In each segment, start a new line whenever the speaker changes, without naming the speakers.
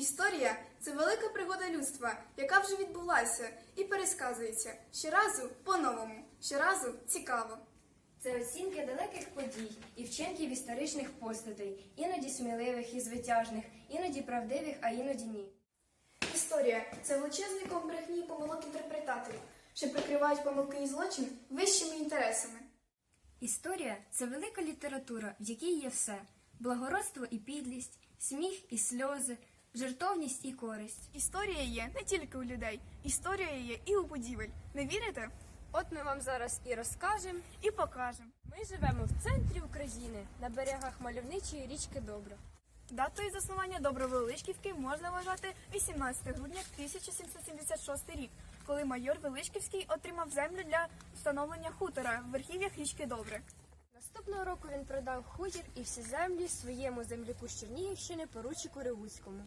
Історія це велика пригода людства, яка вже відбулася і пересказується щоразу по-новому, щоразу цікаво.
Це оцінки далеких подій і вчинків історичних постатей, іноді сміливих і звитяжних, іноді правдивих, а іноді ні.
Історія це величезний ком брехні і помилок інтерпретаторів, що прикривають помилки і злочин вищими інтересами.
Історія це велика література, в якій є все: благородство і підлість, сміх і сльози, жертовність і користь.
Історія є не тільки у людей, історія є і у будівель. Не вірите?
От ми вам зараз і розкажемо.
І покажемо.
Ми живемо в центрі України на берегах мальовничої річки Добра.
Датою заснування Добровеличківки можна вважати 18 грудня 1776 рік, коли майор Величківський отримав землю для встановлення хутора в верхів'ях річки Добре.
Наступного року він продав хутір і всі землі своєму земляку з Чернігівщини поручику Ревуцькому.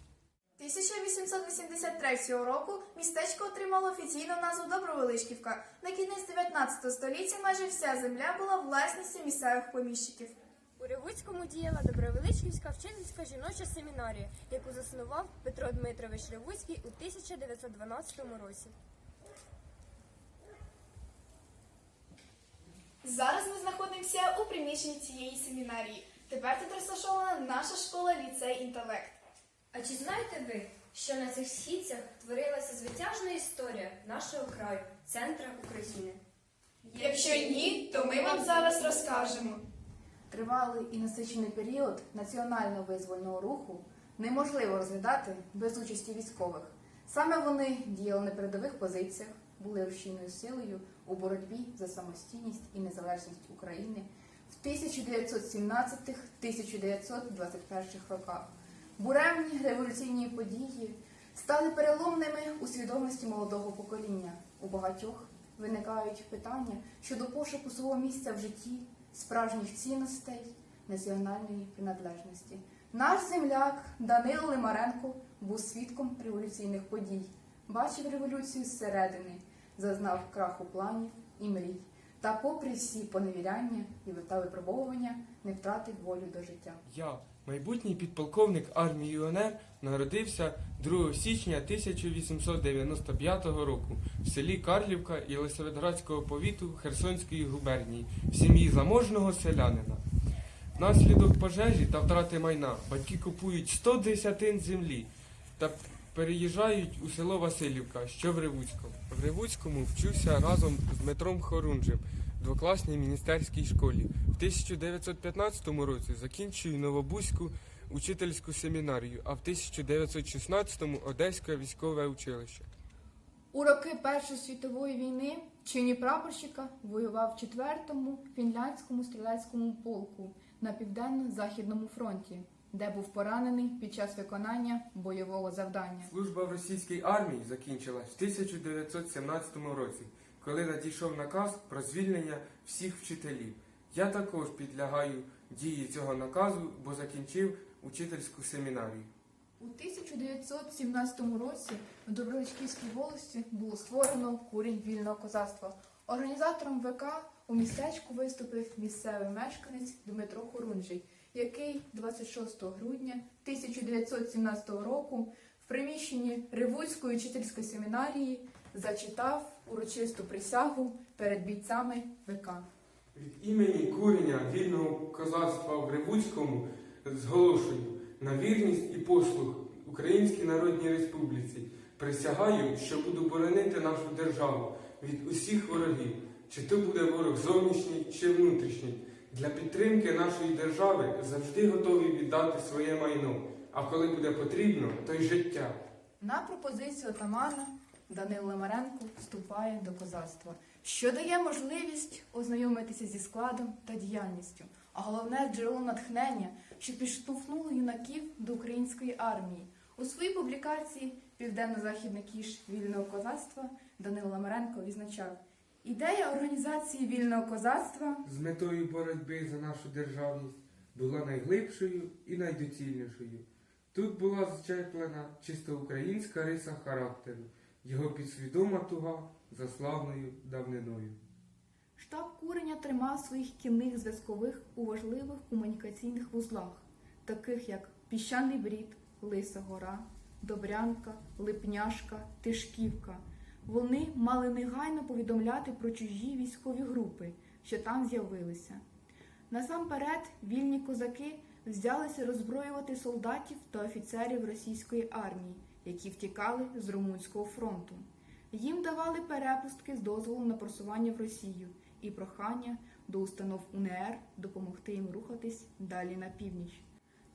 1883 року містечко отримало офіційну назву Добровеличківка. На кінець 19 століття майже вся земля була власністю місцевих поміщиків.
У Ревуцькому діяла Добровеличківська вчительська жіноча семінарія, яку заснував Петро Дмитрович Ревуцький у 1912 році.
Зараз ми знаходимося у приміщенні цієї семінарії. Тепер тут розташована наша школа ліцей інтелект.
А чи знаєте ви, що на цих східцях творилася звитяжна історія нашого краю, центра України?
Якщо ні, то ми вам зараз розкажемо.
Тривалий і насичений період національного визвольного руху неможливо розглядати без участі військових. Саме вони діяли на передових позиціях, були рушійною силою у боротьбі за самостійність і незалежність України в 1917-1921 роках. Буремні революційні події стали переломними у свідомості молодого покоління. У багатьох виникають питання щодо пошуку свого місця в житті, справжніх цінностей, національної приналежності. Наш земляк Данило Лимаренко був свідком революційних подій, бачив революцію зсередини, зазнав краху планів і мрій. Та, попри всі поневіряння і випробовування, не втратив волю до життя.
Я, майбутній підполковник армії УНР, народився 2 січня 1895 року в селі Карлівка Єлисаветградського повіту Херсонської губернії в сім'ї заможного селянина. Внаслідок пожежі та втрати майна батьки купують 100 десятин землі та переїжджають у село Васильівка, що в Ревуцькому. В Ревуцькому вчуся разом з Дмитром Хорунжем двокласній міністерській школі. В 1915 році закінчую Новобузьку учительську семінарію, а в 1916-му Одеське військове училище.
У роки Першої світової війни в чині прапорщика воював в 4-му фінляндському стрілецькому полку на південно-західному фронті, де був поранений під час виконання бойового завдання.
Служба в російській армії закінчилась в 1917 році, коли надійшов наказ про звільнення всіх вчителів. Я також підлягаю дії цього наказу, бо закінчив учительську семінарію.
У 1917 році в Добровичківській волості було створено курінь вільного козацтва. Організатором ВК у містечку виступив місцевий мешканець Дмитро Хорунжий, який 26 грудня 1917 року в приміщенні Ревуцької учительської семінарії зачитав урочисту присягу перед бійцями ВК.
Від імені курення вільного козацтва в Ревуцькому зголошую на вірність і послуг Українській Народній Республіці. Присягаю, що буду боронити нашу державу від усіх ворогів, чи то буде ворог зовнішній чи внутрішній. Для підтримки нашої держави завжди готові віддати своє майно, а коли буде потрібно, то й життя.
На пропозицію отамана Данило Лимаренко вступає до козацтва, що дає можливість ознайомитися зі складом та діяльністю, а головне джерело натхнення, що підштовхнуло юнаків до української армії. У своїй публікації Південно-Західний кіш вільного козацтва Данило Ламаренко відзначав ідея організації вільного козацтва
з метою боротьби за нашу державність була найглибшою і найдоцільнішою. Тут була зчеплена чисто українська риса характеру, його підсвідома туга за славною давниною.
Штаб курення тримав своїх кінних зв'язкових у важливих комунікаційних вузлах, таких як Піщаний Брід, Лиса Гора, Добрянка, Липняшка, Тишківка. Вони мали негайно повідомляти про чужі військові групи, що там з'явилися. Насамперед, вільні козаки взялися роззброювати солдатів та офіцерів російської армії, які втікали з Румунського фронту. Їм давали перепустки з дозволом на просування в Росію і прохання до установ УНР допомогти їм рухатись далі на північ.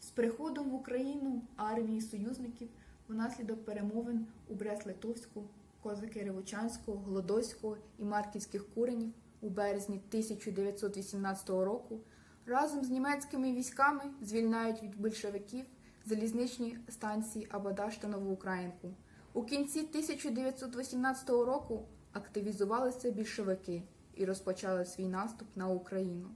З приходом в Україну армії союзників внаслідок перемовин у Брест-Литовську, козаки Ревочанського, Голодоського і Марківських куренів у березні 1918 року разом з німецькими військами звільняють від большевиків залізничні станції Абадаш та Новоукраїнку. У кінці 1918 року активізувалися більшовики і розпочали свій наступ на Україну.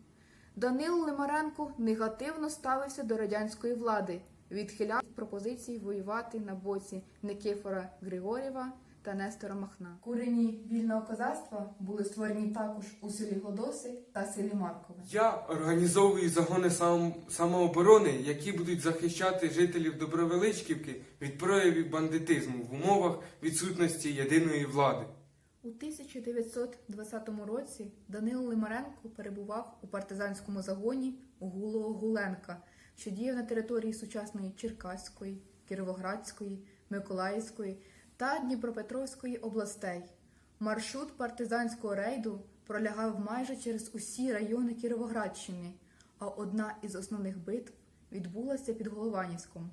Данило Лимаренко негативно ставився до радянської влади, відхиляв пропозиції воювати на боці Никифора Григорєва та Нестора Махна. Курені вільного козацтва були створені також у селі Годоси та селі Маркове.
Я організовую загони сам, самооборони, які будуть захищати жителів Добровеличківки від проявів бандитизму в умовах відсутності єдиної влади.
У 1920 році Данило Лимаренко перебував у партизанському загоні Гулого Гуленка, що діяв на території сучасної Черкаської, Кіровоградської, Миколаївської та Дніпропетровської областей. Маршрут партизанського рейду пролягав майже через усі райони Кіровоградщини, а одна із основних битв відбулася під Голованівськом.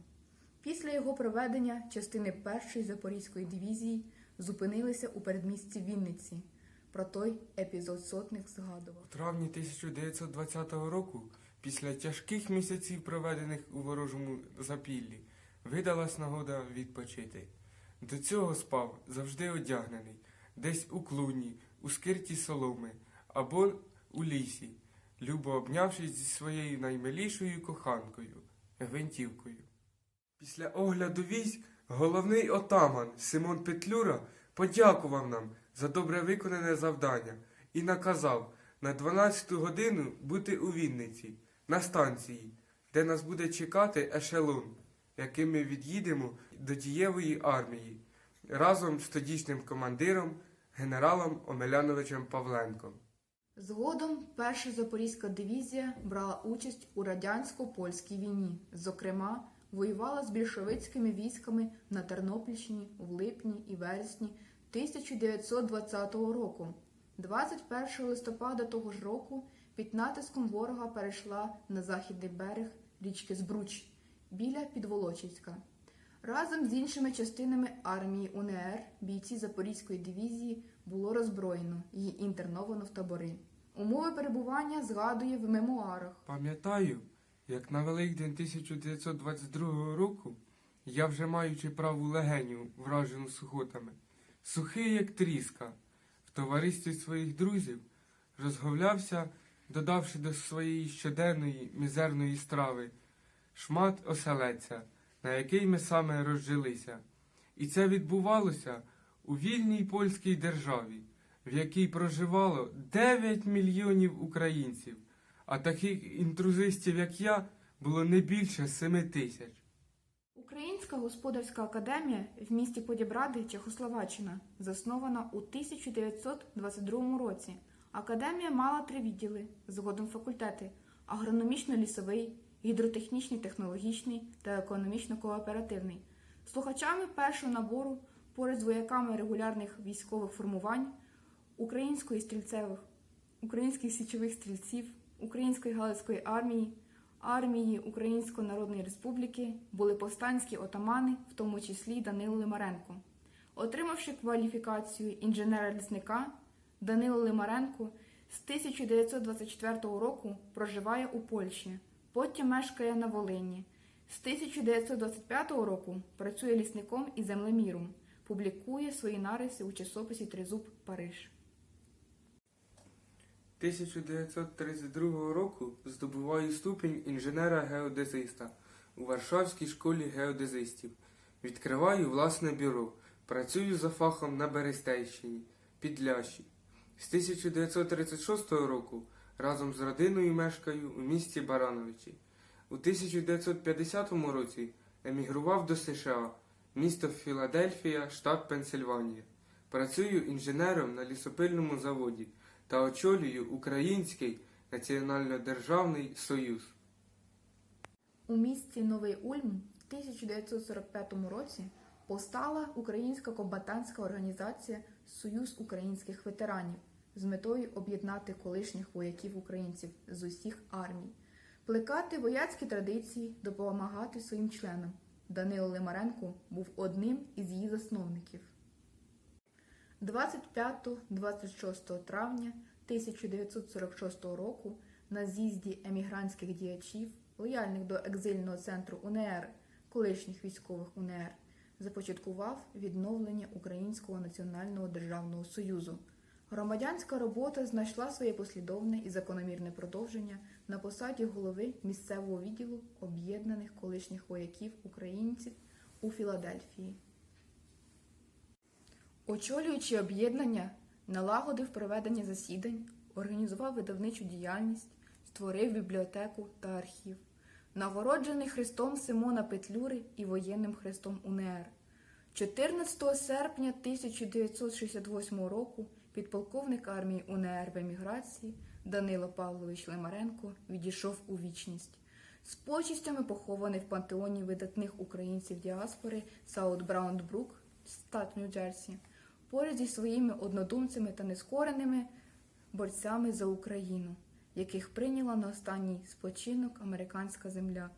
Після його проведення частини першої Запорізької дивізії зупинилися у передмісті Вінниці. Про той епізод сотник згадував.
У травні 1920 року, після тяжких місяців, проведених у ворожому запіллі, видалась нагода відпочити. До цього спав завжди одягнений, десь у клуні, у скирті соломи або у лісі, любо обнявшись зі своєю наймилішою коханкою Гвинтівкою. Після огляду військ головний отаман Симон Петлюра подякував нам за добре виконане завдання і наказав на 12 годину бути у Вінниці, на станції, де нас буде чекати ешелон, яким ми від'їдемо до дієвої армії разом з тодішнім командиром генералом Омеляновичем Павленком.
Згодом перша Запорізька дивізія брала участь у радянсько-польській війні. Зокрема, воювала з більшовицькими військами на Тернопільщині в липні і вересні 1920 року. 21 листопада того ж року під натиском ворога перейшла на західний берег річки Збруч біля Підволочиська. Разом з іншими частинами армії УНР бійці Запорізької дивізії було роззброєно і інтерновано в табори. Умови перебування згадує в мемуарах.
Пам'ятаю, як на Великдень 1922 року я вже маючи праву легеню, вражену сухотами, сухий як тріска, в товаристві своїх друзів розговлявся, додавши до своєї щоденної мізерної страви шмат оселеця, на який ми саме розжилися. І це відбувалося у вільній польській державі, в якій проживало 9 мільйонів українців, а таких інтрузистів, як я, було не більше 7 тисяч.
Українська господарська академія в місті Подібради, Чехословаччина, заснована у 1922 році. Академія мала три відділи, згодом факультети: агрономічно-лісовий, гідротехнічний, технологічний та економічно-кооперативний. Слухачами першого набору, поряд з вояками регулярних військових формувань, української стрільцевих, українських січових стрільців, української галицької армії, армії Української Народної Республіки були повстанські отамани, в тому числі Данило Лимаренко. Отримавши кваліфікацію інженера-лісника, Данило Лимаренко з 1924 року проживає у Польщі, потім мешкає на Волині. З 1925 року працює лісником і землеміром, публікує свої нариси у часописі Тризуб Париж.
1932 року здобуваю ступінь інженера-геодезиста у Варшавській школі геодезистів. Відкриваю власне бюро. Працюю за фахом на Берестейщині, Підлящі. З 1936 року разом з родиною мешкаю у місті Барановичі. У 1950 році емігрував до США, Місто Філадельфія, штат Пенсильванія. Працюю інженером на лісопильному заводі та очолюю Український національно-державний союз.
У місті Новий Ульм в 1945 році постала українська комбатантська організація Союз українських ветеранів з метою об'єднати колишніх вояків українців з усіх армій, плекати вояцькі традиції, допомагати своїм членам. Данило Лимаренко був одним із її засновників. 25-26 травня 1946 року на з'їзді емігрантських діячів, лояльних до екзильного центру УНР, колишніх військових УНР, започаткував відновлення Українського національного державного союзу. Громадянська робота знайшла своє послідовне і закономірне продовження на посаді голови місцевого відділу об'єднаних колишніх вояків українців у Філадельфії. Очолюючи об'єднання, налагодив проведення засідань, організував видавничу діяльність, створив бібліотеку та архів, нагороджений Христом Симона Петлюри і воєнним хрестом УНР. 14 серпня 1968 року підполковник армії УНР в еміграції Данило Павлович Лимаренко відійшов у вічність. З почистями похований в пантеоні видатних українців діаспори Саут Браундбрук, штат Нью-Джерсі, поряд зі своїми однодумцями та нескореними борцями за Україну, яких прийняла на останній спочинок американська земля.